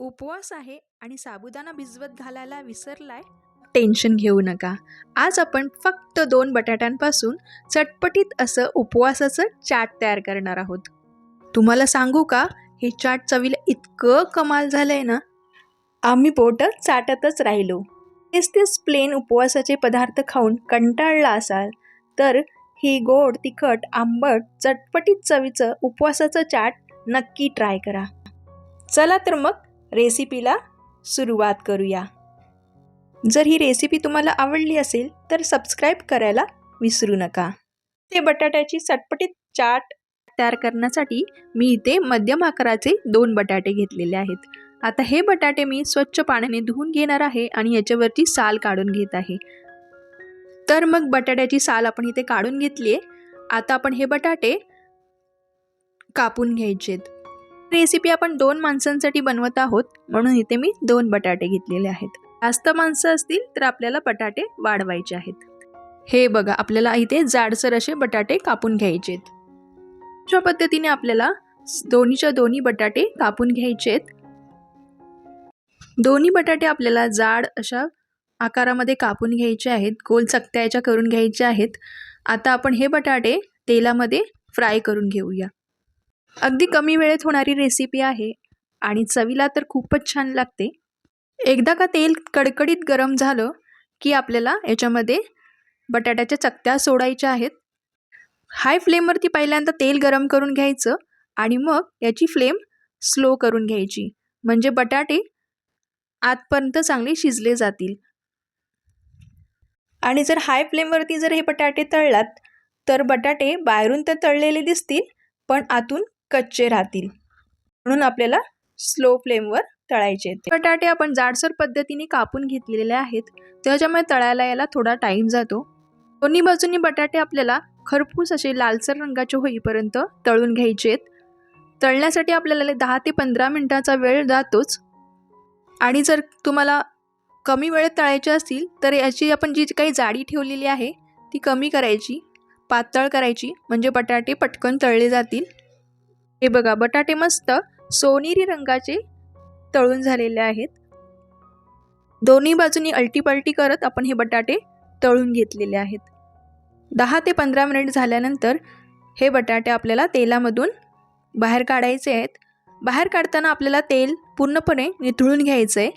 उपवास आहे आणि साबुदाणा भिजवत घालायला विसरलाय टेन्शन घेऊ नका. आज आपण फक्त दोन बटाट्यांपासून चटपटीत असं उपवासाचं चाट तयार करणार आहोत. तुम्हाला सांगू का हे चाट चवीला इतकं कमाल झालंय ना? आम्ही पोटं चाटतच राहिलो. तेच तेच प्लेन उपवासाचे पदार्थ खाऊन कंटाळला असाल तर ही गोड तिखट आंबट चटपटीत चवीचं उपवासाचं चाट नक्की ट्राय करा. चला तर मग रेसिपीला सुरुवात करूया. जर ही रेसिपी तुम्हाला आवडली असेल तर सबस्क्राईब करायला विसरू नका. ते बटाट्याची चटपटीत चाट तयार करण्यासाठी मी इथे मध्यम आकाराचे दोन बटाटे घेतलेले आहेत. आता हे बटाटे मी स्वच्छ पाण्याने धुवून घेणार आहे आणि याच्यावरची साल काढून घेत आहे. तर मग बटाट्याची साल आपण इथे काढून घेतली आहे आता आपण हे बटाटे कापून घ्यायचेत. रेसिपी आपण दोन माणसांसाठी बनवत आहोत म्हणून इथे मी दोन बटाटे घेतलेले आहेत. जास्त माणसं असतील तर आपल्याला बटाटे वाढवायचे आहेत. हे बघा आपल्याला इथे जाडसर असे बटाटे कापून घ्यायचे आहेत. अशा पद्धतीने आपल्याला दोन्हीच्या दोन्ही बटाटे कापून घ्यायचे आहेत. दोन्ही बटाटे आपल्याला जाड अशा आकारामध्ये कापून घ्यायचे आहेत गोल चकत्याच्या करून घ्यायचे आहेत. आता आपण हे बटाटे तेलामध्ये फ्राय करून घेऊया. अगदी कमी वेळेत होणारी रेसिपी आहे आणि चवीला तर खूपच छान लागते. एकदा का तेल कडकडीत गरम झालं की आपल्याला याच्यामध्ये बटाट्याच्या चकत्या सोडायच्या आहेत. हाय फ्लेमवरती पहिल्यांदा तेल गरम करून घ्यायचं आणि मग याची फ्लेम स्लो करून घ्यायची. म्हणजे बटाटे आतपर्यंत चांगले शिजले जातील. आणि जर हाय फ्लेमवरती जर हे बटाटे तळलात तर बटाटे बाहेरून तर तळलेले दिसतील पण आतून कच्चे राहतील. म्हणून आपल्याला स्लो फ्लेमवर तळायचे आहेत बटाटे आपण जाडसर पद्धतीने कापून घेतलेले आहेत. त्याच्यामुळे तळायला याला थोडा टाईम जातो. दोन्ही बाजूनी बटाटे आपल्याला खरपूस असे लालसर रंगाचे होईपर्यंत तळून घ्यायचे आहेत. तळण्यासाठी आपल्याला दहा ते पंधरा मिनटाचा वेळ जातोच. आणि जर तुम्हाला कमी वेळेत तळायचे असतील तर याची आपण जी काही जाडी ठेवलेली आहे ती कमी करायची पातळ करायची. म्हणजे बटाटे पटकन तळले जातील. हे बघा बटाटे मस्त सोनेरी रंगाचे तळून झालेले आहेत. दोन्ही बाजूनी अल्टीपल्टी करत आपण हे बटाटे तळून घेतलेले आहेत. दहा ते पंधरा मिनिट झाल्यानंतर हे बटाटे आपल्याला तेलामधून बाहेर काढायचे आहेत. बाहेर काढताना आपल्याला तेल पूर्णपणे निथळून घ्यायचं आहे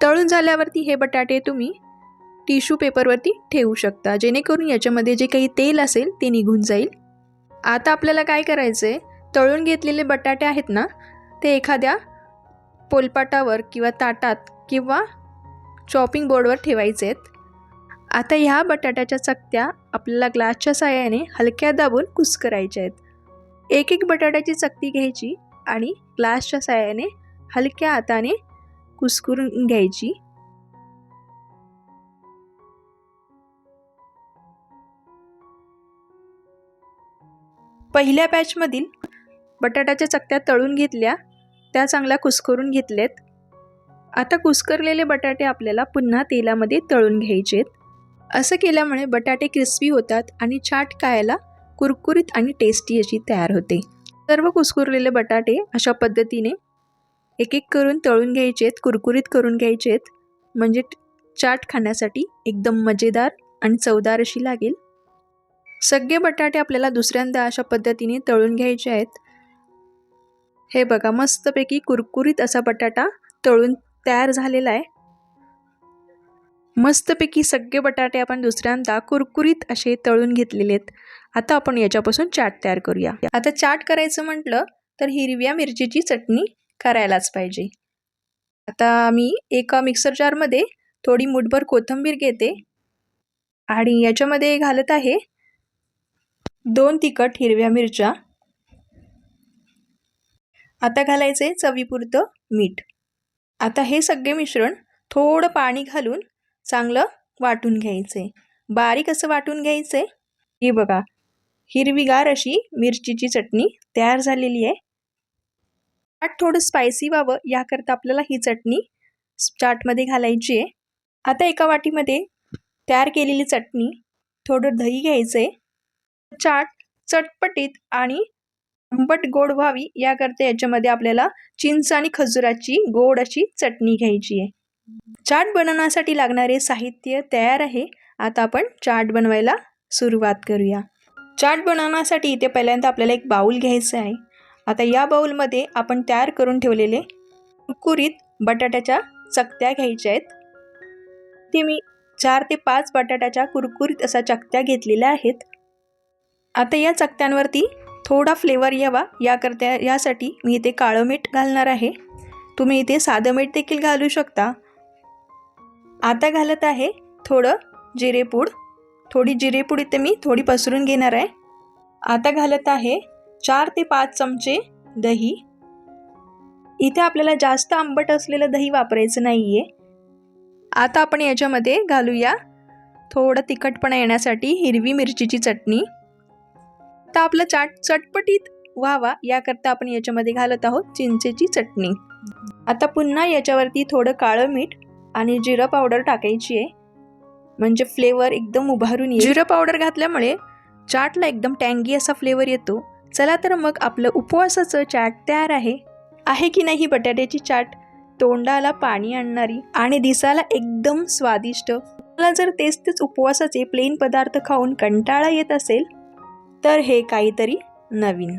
तळून झाल्यावरती हे बटाटे तुम्ही टिश्यू पेपरवरती ठेवू शकता. जेणेकरून याच्यामध्ये जे काही तेल असेल ते निघून जाईल. आता आपल्याला काय करायचं आहे तळून घेतलेले बटाटे आहेत ना ते एखाद्या पोलपाटावर किंवा ताटात किंवा चॉपिंग बोर्डवर ठेवायचे आहेत. आता ह्या बटाट्याच्या चकत्या आपल्याला ग्लासच्या साह्याने हलक्या दाबून कुस्करायच्या आहेत. एक एक बटाट्याची चकती घ्यायची आणि ग्लासच्या साह्याने हलक्या हाताने कुस्करून घ्यायची. पहिल्या बॅचमधील बटाट्याच्या चकत्या तळून घेतल्या त्या चांगल्या कुस्करून घेतल्यात आता कुस्करलेले बटाटे आपल्याला पुन्हा तेलामध्ये तळून घ्यायचेत. असं केल्यामुळे बटाटे क्रिस्पी होतात आणि चाट खायला कुरकुरीत आणि टेस्टी अशी तयार होते. सर्व कुस्कुरलेले बटाटे अशा पद्धतीने एक एक करून तळून घ्यायचेत कुरकुरीत करून घ्यायचेत. म्हणजे चाट खाण्यासाठी एकदम मजेदार आणि चवदार अशी लागेल. सगळे बटाटे आपल्याला दुसऱ्यांदा अशा पद्धतीने तळून घ्यायचे आहेत. हे बघा मस्तपैकी कुरकुरीत असा बटाटा तळून तयार झालेला आहे. मस्तपैकी सगळे बटाटे आपण दुसऱ्यांदा कुरकुरीत असे तळून घेतलेले आहेत. आता आपण याच्यापासून चाट तयार करूया. आता चाट करायचं म्हटलं तर हिरव्या मिरचीची चटणी करायलाच पाहिजे. आता मी एका मिक्सर जारमध्ये थोडी मुठभर कोथिंबीर घेते. आणि याच्यामध्ये घालत आहे दोन तिखट हिरव्या मिरच्या. आता घालायचे चवीपुरतं मीठ. आता हे सगळे मिश्रण थोडं पाणी घालून चांगलं वाटून घ्यायचे. बारीक असं वाटून घ्यायचे. हे बघा हिरवीगार अशी मिरचीची चटणी तयार झालेली आहे. चाट थोडं स्पायसी व्हावं याकरता आपल्याला ही चटणी चाटमध्ये घालायची आहे. आता एका वाटीमध्ये तयार केलेली चटणी थोडं दही घ्यायचं. आहे चाट चटपटीत आणि आंबट गोड व्हावी याकरता याच्यामध्ये आपल्याला चिंच आणि खजुराची गोड अशी चटणी घ्यायची आहे. चाट बनवण्यासाठी लागणारे साहित्य तयार आहे. आता आपण चाट बनवायला सुरुवात करूया. चाट बनवण्यासाठी इथे पहिल्यांदा आपल्याला एक बाऊल घ्यायचं आहे. आता या बाऊलमध्ये आपण तयार करून ठेवलेले कुरकुरीत बटाट्याच्या चकत्या घ्यायच्या आहेत. ते मी चार ते पाच बटाट्याच्या कुरकुरीत असा चकत्या घेतलेल्या आहेत. आता या चकत्यांवरती थोडा फ्लेवर यावा. याकरता यासाठी मी इथे काळं मीठ घालणार आहे. तुम्ही इथे साधं मीठ देखील घालू शकता. आता घालत आहे थोडं जिरेपूड थोडी जिरेपूड इथे मी थोडी पसरून घेणार आहे. आता घालत आहे चार ते पाच चमचे दही. इथे आपल्याला जास्त आंबट असलेलं दही वापरायचं नाही आहे आता आपण याच्यामध्ये घालूया. थोडं तिखटपणा येण्यासाठी हिरवी मिरचीची चटणी. आता आपलं चाट चटपटीत व्हावा याकरता आपण याच्यामध्ये घालत आहोत चिंचेची चटणी. आता पुन्हा याच्यावरती थोडं काळं मीठ आणि जिरं पावडर टाकायची आहे. म्हणजे फ्लेवर एकदम उभारून येईल. जिरं पावडर घातल्यामुळे चाटला एकदम टँगी असा फ्लेवर येतो. चला तर मग आपलं उपवासाचं चाट तयार आहे. आहे की नाही बटाट्याची चाट? तोंडाला पाणी आणणारी आणि दिसायला एकदम स्वादिष्ट. मला जर तेच तेच उपवासाचे प्लेन पदार्थ खाऊन कंटाळा येत असेल तर हे काहीतरी नवीन.